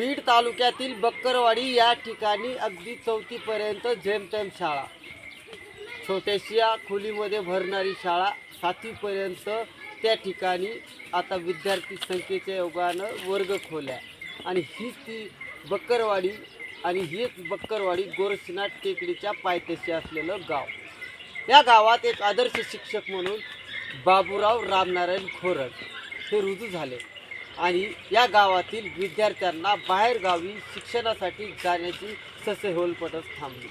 बीड तालुक्यातील बक्करवाडी या ठिकाणी अगदी चौथीपर्यंत जेमतेम शाळा. छोट्याशा खोलीमध्ये भरणारी शाळा सातवीपर्यंत त्या ठिकाणी आता विद्यार्थी संख्येच्या योगानं वर्ग खोल्या. आणि हीच ती बक्करवाडी आणि हीच बक्करवाडी गोरक्षनाथ टेकडीच्या पायथ्याशी असलेलं गाव. या गावात एक आदर्श शिक्षक म्हणून बाबूराव रामनारायण खोरट हे रुजू झाले. आणि या गावातील विद्यार्थ्यांना बाहेरगावी शिक्षणासाठी जाण्याची ससे होलपटच थांबली.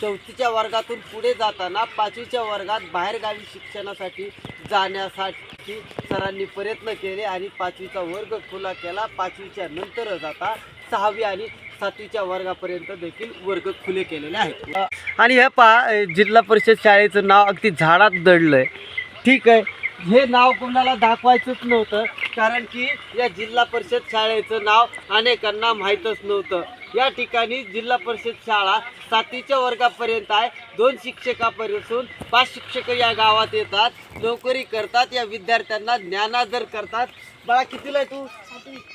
चौथीच्या वर्गातून पुढे जाताना पाचवीच्या वर्गात बाहेरगावी शिक्षणासाठी जाण्यासाठी सरांनी प्रयत्न केले आणि पाचवीचा वर्ग खुला केला. पाचवीच्या नंतर जाता सहावी आणि सातवीच्या वर्गापर्यंत देखील वर्ग खुले केलेले आहेत. आणि हे पहा जिल्हा परिषद शाळेचं नाव अगदी झाडात दडलं आहे ठीक आहे. हे नाव कोणाला दाखवायचंच नव्हतं कारण की या जिल्हा परिषद शाळेचं नाव अनेकांना माहीतच नव्हतं. या ठिकाणी जिल्हा परिषद शाळा सातवीच्या वर्गापर्यंत आहे. दोन शिक्षकापासून पाच शिक्षक या गावात येतात नोकरी करतात या विद्यार्थ्यांना ज्ञानादर करतात. बाळा कितीला आहे तू?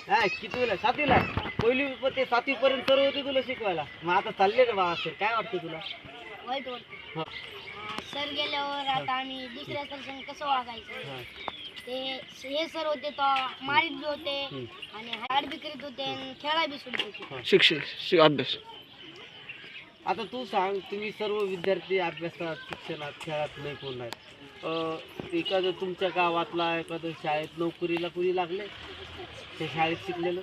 हा कितीला? सातवीला? पहिली ते सातवीपर्यंत सर्व होते तुला शिकवायला. मग आता चालले रे बा असेल काय वाटतं तुला? वाईट वाटतं. सर गेल्यावर आता आम्ही दुसऱ्या सर कसं वागायचं. ते हे सर होते तो मारीत बी होते. आणि हाड बी करीत होते आणि खेळा बी सुटत होते. शिक्षण अभ्यास. आता तू सांग तुम्ही सर्व विद्यार्थी अभ्यासात शिक्षणात खेळात नाही कोण आहेत? अं, एखादं तुमच्या गावातला एखादं शाळेत नोकरीला कुणी लागले त्या शाळेत शिकलेलं.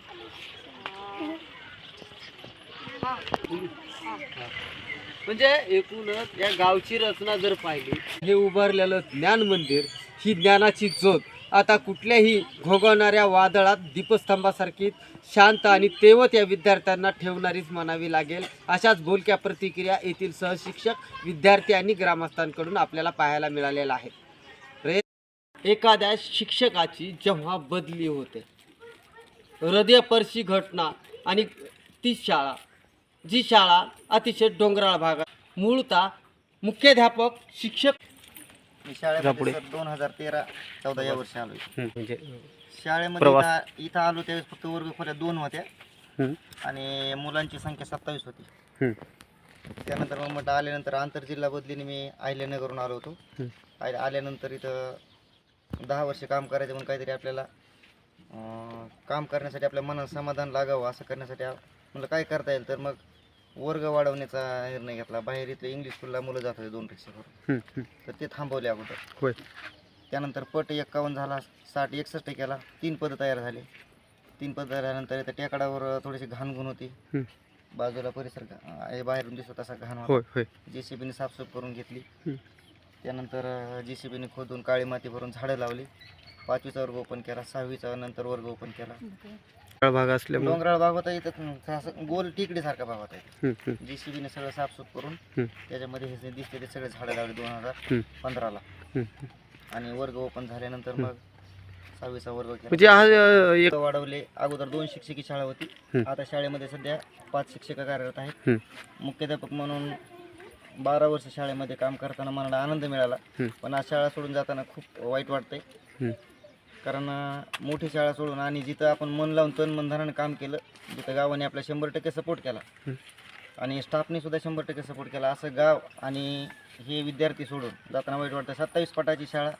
म्हणजे एकूणच या गावची रचना जर पाहिली हे उभारलेलं ज्ञान मंदिर ही ज्ञानाची ज्योत आता कुठल्याही घोगवणाऱ्या वादळात दीपस्तंभासारखी शांत आणि तेवत या विद्यार्थ्यांना ठेवणारीच म्हणावी लागेल अशाच बोलक्या प्रतिक्रिया येथील सहशिक्षक विद्यार्थी आणि ग्रामस्थांकडून आपल्याला पाहायला मिळालेल्या आहेत. एखाद्या शिक्षकाची जेव्हा बदली होते हृदयपर्शी घटना आणि ती शाळा जी शाळा अतिशय डोंगराळ भागात मूळतः मुख्याध्यापक शिक्षक मी. शाळेमध्ये दोन हजार तेरा चौदा या वर्षी आलो म्हणजे शाळेमध्ये प्रवास. इथं इथं आलो त्यावेळेस फक्त वर्ग खोल्या दोन होत्या हम्म. आणि मुलांची संख्या सत्तावीस होती हम्म. त्यानंतर मग म्हटलं आल्यानंतर आंतरजिल्हा बदलीने मी अहिल्यानगरहून आलो होतो हम्म. आय- आल्यानंतर इथं दहा वर्ष काम करायचं म्हणून काहीतरी आपल्याला अं, काम करण्यासाठी आपल्या मनात समाधान लागावं असं करण्यासाठी म्हणलं काय करता येईल तर मग वर्ग वाढवण्याचा निर्णय घेतला. बाहेर इथले इंग्लिश स्कूलला मुलं जात होते दोन रिक्षा करून तर ते थांबवले अगोदर. होय. त्यानंतर पट एक्कावन्न झाला साठ एकसष्ट केला तीन पदं तयार झाले. तीन पदं झाल्यानंतर इथं टेकडावर थोडीशी घाणगुण होती. हम्म. बाजूला परिसर घा- बाहेरून दिसत असा घाण होय होय. जे सी बीने साफसूफ करून घेतली. हम्म. त्यानंतर जे सी बीने खोदून काळी माती भरून झाडं लावली. पाचवीचा वर्ग ओपन केला सहावीचा नंतर वर्ग ओपन केला. भाग असल्यामुळे डोंगराळ भाग होता इथं असं गोल टिकडीसारखा भाग होता हम्म, हम्म, जे सी बीने सगळं साफसूफ करून. त्याच्यामध्ये हे दिसते ते सगळे झाडं लावले दोन हजार. पंधराला. आणि वर्ग ओपन झाल्यानंतर मग सहावीचा वर्ग म्हणजे हा एक वाढवले अगोदर दोन शिक्षकी शाळा होती. आता शाळेमध्ये सध्या पाच शिक्षक कार्यरत आहेत. मुख्याध्यापक म्हणून बारा वर्ष शाळेमध्ये काम करताना मला आनंद मिळाला. पण आज शाळा सोडून जाताना खूप वाईट वाटतंय. कारण मोठी शाळा सोडून आणि जिथं आपण मन लावून तन मन धनानं काम केलं जिथं गावाने आपला शंभर टक्के सपोर्ट केला. आणि स्टाफने सुद्धा शंभर टक्के सपोर्ट केला. असं गाव आणि हे विद्यार्थी सोडून जाताना वाईट वाटतं. सत्तावीस पटाची शाळा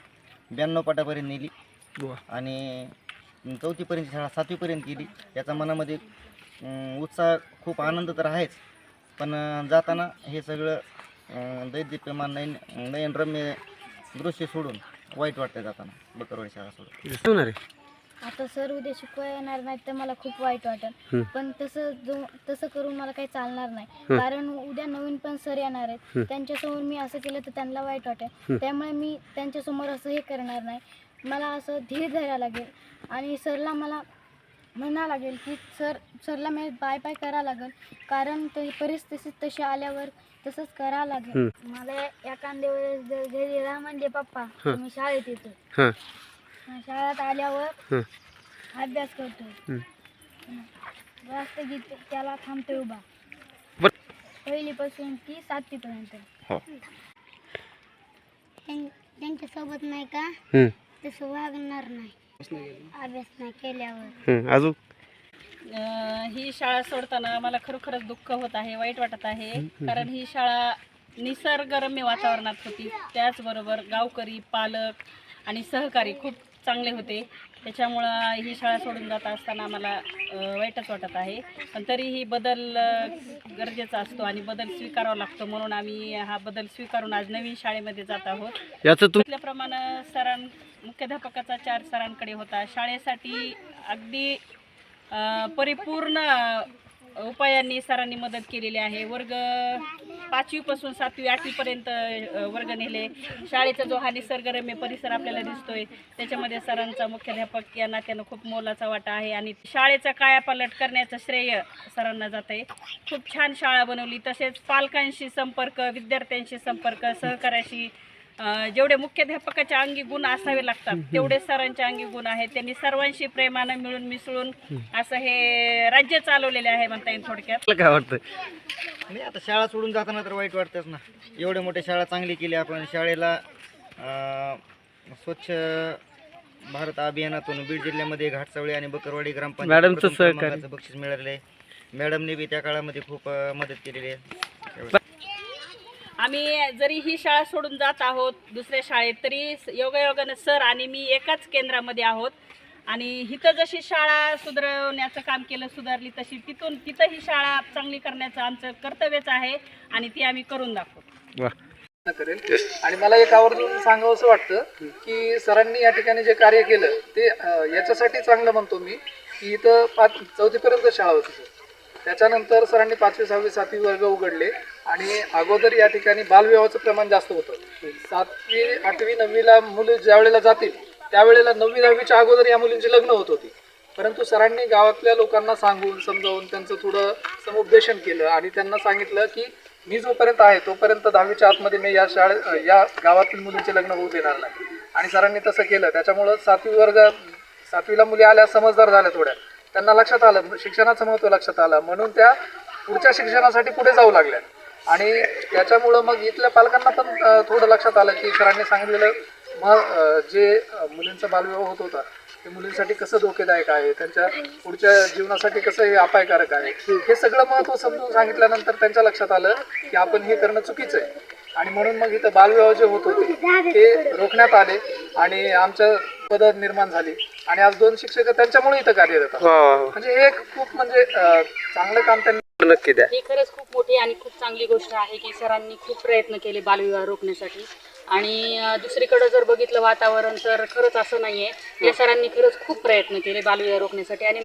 ब्याण्णव पटापर्यंत नेली. आणि चौथीपर्यंत शाळा सातवीपर्यंत केली. याचा मनामध्ये उत्साह खूप आनंद तर आहेच. पण जाताना हे सगळं दैदिप्यमान नयन नयनरम्य दृश्य सोडून वाईट वाटतं जाताना बकरवाडी शाळा सोडून. होणार आहे? आता सर उद्या शिकवायला येणार नाहीत तर मला खूप वाईट वाटेल. पण तसं जो तसं करून मला काही चालणार नाही. कारण उद्या नवीन पण सर येणार आहेत. त्यांच्यासमोर मी असं केलं तर त्यांना वाईट वाटेल. त्यामुळे मी त्यांच्यासमोर असं हे करणार नाही. मला असं धीर धरायला लागेल. आणि सरला मला म्हणा लागेल की सर सरला मी बाय बाय करा लागेल. कारण ते परिस्थिती तशी आल्यावर तसंच करा लागेल. मला एखाद्या वेळेस जर घरी राहा म्हणजे पप्पा. मी शाळेत येतो. हां. शाळेत आल्यावर. अभ्यास करतो. जास्त गीत त्याला थांबतो उभा. बर- पहिलीपासून ती सातवीपर्यंत. हो. त्यांच्यासोबत नाही का? तसं वागणार नाही. अभ्यास नाही केल्यावर. अजून? ही शाळा सोडताना मला खरोखरच दुःख होत आहे वाईट वाटत आहे. कारण ही शाळा निसर्गरम्य वातावरणात होती. त्याचबरोबर गावकरी पालक आणि सहकारी खूप चांगले होते. त्याच्यामुळं ही शाळा सोडून जात असताना अं, वाईटच वाटत आहे. पण तरीही बदल गरजेचा असतो आणि बदल स्वीकारावा लागतो. म्हणून आम्ही हा बदल स्वीकारून आज नवीन शाळेमध्ये जात आहोत. याचं सरां मुख्याध्यापकाचा चार सरांकडे होता. शाळेसाठी अगदी परिपूर्ण उपायांनी सरांनी मदत केलेली आहे. वर्ग पाचवीपासून सातवी आठवीपर्यंत वर्ग नेले. शाळेचा जो हा निसर्गरम्य परिसर आपल्याला दिसतोय त्याच्यामध्ये सरांचा मुख्याध्यापक या नात्यानं खूप मोलाचा वाटा आहे आणि शाळेचा कायापालट करण्याचं श्रेय सरांना जात आहे खूप छान शाळा बनवली. तसेच पालकांशी संपर्क विद्यार्थ्यांशी संपर्क सहकार्याशी जेवढे मुख्याध्यापकाच्या अंगी गुण असावे लागतात तेवढे सरांच्या अंगी गुण आहेत. त्यांनी सर्वांशी प्रेमानं मिळून मिसळून असं हे राज्य चालवलेले आहे म्हणता येईल थोडक्यात. काय वाटतं नाही आता शाळा सोडून जाताना तर वाईट वाटतंच ना. एवढे मोठे शाळा चांगली केली आपण. शाळेला स्वच्छ भारत अभियानातून बीड जिल्ह्यामध्ये घाटसावळी आणि बकरवाडी ग्रामपंचायत बक्षीस मिळालेलं आहे मॅडमने बी त्या काळामध्ये खूप मदत केलेली आहे. आम्ही जरी ही शाळा सोडून जात आहोत दुसऱ्या शाळेत तरी योगायोगानं सर आणि मी एकाच केंद्रामध्ये आहोत. आणि इथं जशी शाळा सुधारवण्याचं काम केलं सुधारली तशी तिथून तिथं ही शाळा चांगली करण्याचं आमचं कर्तव्यच आहे आणि ती आम्ही करून दाखवू. वा. करेल आणि मला एक आवर्जून सांगावं असं वाटतं की सरांनी या ठिकाणी जे कार्य केलं ते याच्यासाठी चांगलं म्हणतो मी की इथं पाच चौथीपर्यंत शाळा होती सर. त्याच्यानंतर सरांनी पाचवी सहावी सातवी वर्ग उघडले. आणि अगोदर या ठिकाणी बालविवाहाचं प्रमाण जास्त होतं. सातवी आठवी नववीला मुलं ज्या वेळेला जातील त्यावेळेला नववी दहावीच्या अगोदर या मुलींची लग्न होत होती. परंतु सरांनी गावातल्या लोकांना सांगून समजावून त्यांचं थोडं समुपदेशन केलं आणि त्यांना सांगितलं की मी जोपर्यंत आहे तोपर्यंत दहावीच्या आतमध्ये मी या शाळे या गावातील मुलींचे लग्न होऊ देणार नाही. आणि सरांनी तसं केलं. त्याच्यामुळं सातवी वर्ग सातवीला मुली आल्या समजदार झाल्या थोड्या. त्यांना लक्षात आलं शिक्षणाचं महत्त्व लक्षात आलं. म्हणून त्या पुढच्या शिक्षणासाठी पुढे जाऊ लागल्या. आणि त्याच्यामुळं मग इथल्या पालकांना पण थोडं लक्षात आलं की सरांनी सांगितलेलं मग जे मुलींचा बालविवाह होत होता ते मुलींसाठी कसं धोकेदायक आहे? त्यांच्या पुढच्या जीवनासाठी कसं हे अपायकारक आहे? हे सगळं महत्त्व समजून सांगितल्यानंतर त्यांच्या लक्षात आलं की आपण हे करणं चुकीचं आहे. आणि म्हणून मग इथं बालविवाह जे होत होते ते रोखण्यात आले आणि आमच्या पदर निर्माण झाली. आणि आज दोन शिक्षक त्यांच्यामुळे इथं कार्यरत. म्हणजे हे एक खूप म्हणजे चांगलं काम त्यांनी नक्की द्या. ही खरंच खूप मोठी आणि खूप चांगली गोष्ट आहे की सरांनी खूप प्रयत्न केले बालविवाह रोखण्यासाठी. आणि दुसरीकडं दुसरीकडे जर बघितलं वातावरण तर खरंच असं नाहीये. या सरांनी खरंच खूप प्रयत्न केले बालविवाह रोखण्यासाठी. आणि